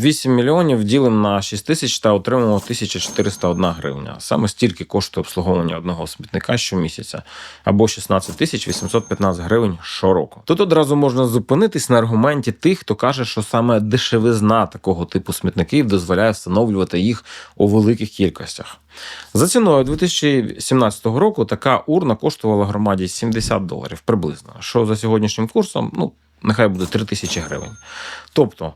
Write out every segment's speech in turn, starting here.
8 мільйонів ділимо на 6 тисяч та отримуємо 1401 гривня. Саме стільки коштує обслуговування одного смітника щомісяця, або 16 тисяч 815 гривень щороку. Тут одразу можна зупинитись на аргументі тих, хто каже, що саме дешевизна такого типу смітників дозволяє встановлювати їх у великих кількостях. За ціною 2017 року така урна коштувала громаді 70 доларів приблизно, що за сьогоднішнім курсом, ну, нехай буде 3 тисячі гривень. Тобто,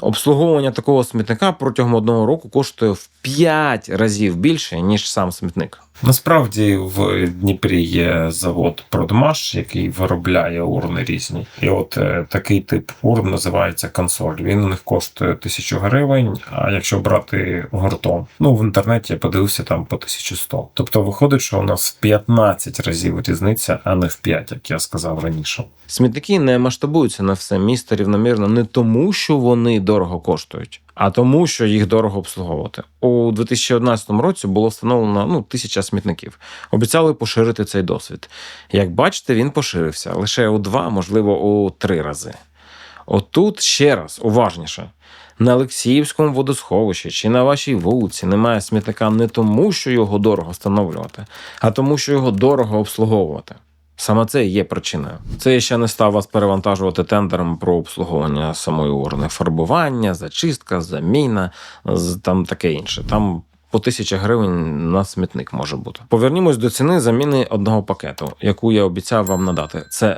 обслуговування такого смітника протягом одного року коштує в 5 разів більше, ніж сам смітник. Насправді в Дніпрі є завод Продмаш, який виробляє урни різні. І от е, такий тип урн називається консоль. Він у них коштує тисячу гривень. А якщо брати гуртом, ну в інтернеті я подивився там по 1100. Тобто виходить, що у нас в 15 разів різниця, а не в 5, як я сказав раніше. Смітники не масштабуються на все місто рівномірно не тому, що вони дорого коштують, а тому, що їх дорого обслуговувати. У 2011 році було встановлено ну, тисяча смітників. Обіцяли поширити цей досвід. Як бачите, він поширився лише у два, можливо, у три рази. Отут ще раз уважніше. На Олексіївському водосховищі чи на вашій вулиці немає смітника не тому, що його дорого встановлювати, а тому, що його дорого обслуговувати. Саме це є причиною. Це ще не став вас перевантажувати тендером про обслуговування самої урни, фарбування, зачистка, заміна, там таке інше. Там по тисячі гривень на смітник може бути. Повернімось до ціни заміни одного пакету, яку я обіцяв вам надати. Це